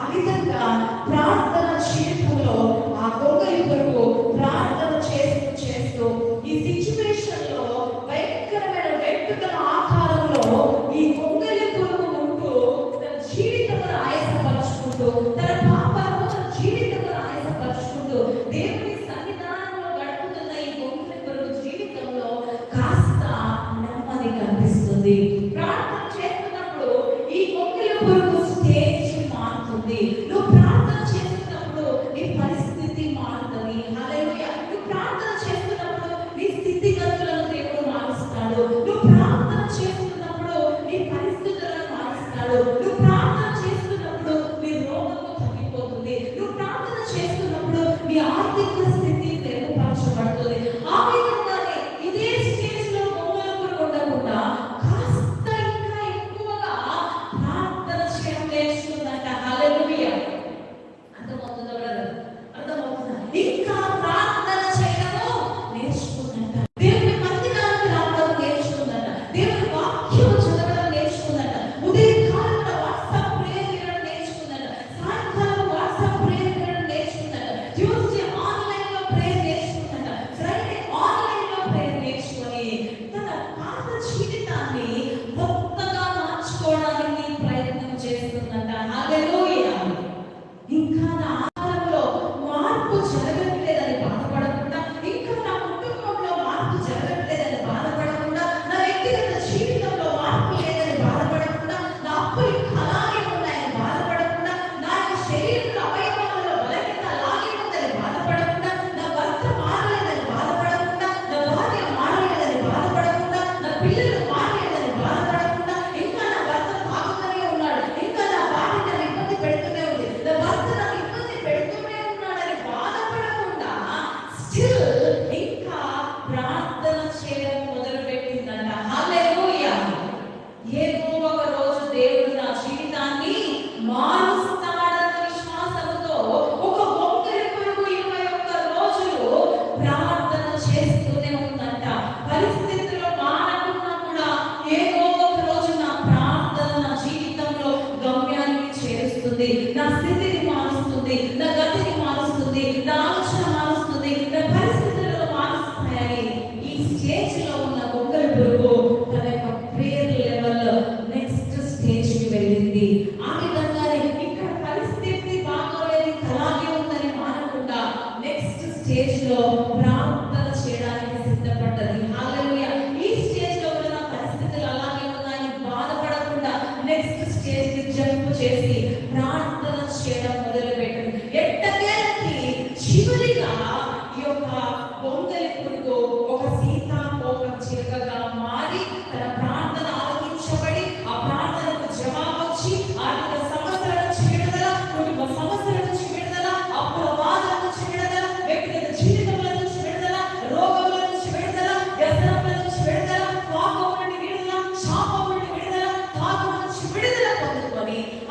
ఆ విధంగా ప్రార్థన చేతుల్లో ఆ దొంగ ఇద్దరు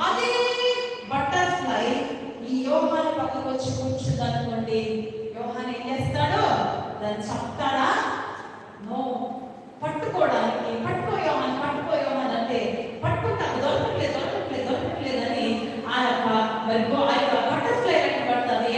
అదే బటర్ఫ్లై ఈ వచ్చి కూర్చుంది అనుకోండి యోహాన్ ఏం దాన్ని చంపుతాడా? నో. పట్టుకోవడానికి పట్టుకో యోహాన్ పట్టుకో యోహాన్ అంటే పట్టుకుంటాను దొరకట్లేదు దొరకట్లేదు దొరకట్లేదని ఆ యొక్క మరి ఆ యొక్క బటర్ఫ్లై పడుతుంది.